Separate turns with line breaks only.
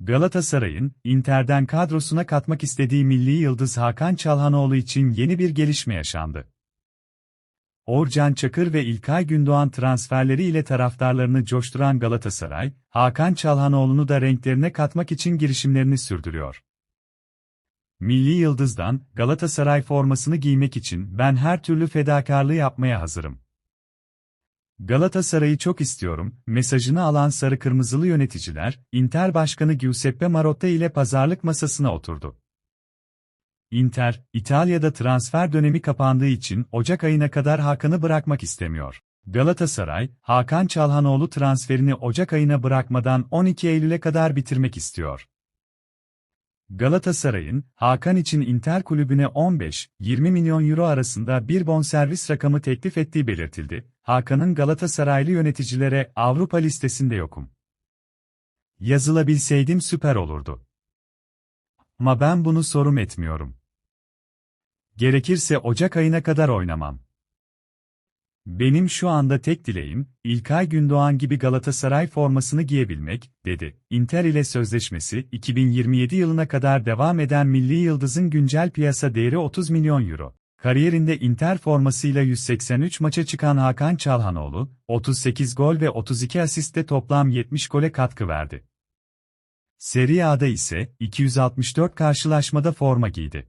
Galatasaray'ın, Inter'den kadrosuna katmak istediği milli yıldız Hakan Çalhanoğlu için yeni bir gelişme yaşandı. Orcan Çakır ve İlkay Gündoğan transferleri ile taraftarlarını coşturan Galatasaray, Hakan Çalhanoğlu'nu da renklerine katmak için girişimlerini sürdürüyor. Milli Yıldız'dan, Galatasaray formasını giymek için ben her türlü fedakarlığı yapmaya hazırım. Galatasaray'ı çok istiyorum, mesajını alan sarı kırmızılı yöneticiler, Inter Başkanı Giuseppe Marotta ile pazarlık masasına oturdu. Inter, İtalya'da transfer dönemi kapandığı için Ocak ayına kadar Hakan'ı bırakmak istemiyor. Galatasaray, Hakan Çalhanoğlu transferini Ocak ayına bırakmadan 12 Eylül'e kadar bitirmek istiyor. Galatasaray'ın, Hakan için Inter kulübüne 15-20 milyon euro arasında bir bonservis rakamı teklif ettiği belirtildi. Hakan'ın Galatasaraylı yöneticilere Avrupa listesinde yokum. Yazılabilseydim süper olurdu. Ama ben bunu sorum etmiyorum. Gerekirse Ocak ayına kadar oynamam. Benim şu anda tek dileğim, İlkay Gündoğan gibi Galatasaray formasını giyebilmek, dedi. Inter ile sözleşmesi, 2027 yılına kadar devam eden Milli Yıldız'ın güncel piyasa değeri 30 milyon euro. Kariyerinde Inter formasıyla 183 maça çıkan Hakan Çalhanoğlu, 38 gol ve 32 asiste toplam 70 gole katkı verdi. Serie A'da ise 264 karşılaşmada forma giydi.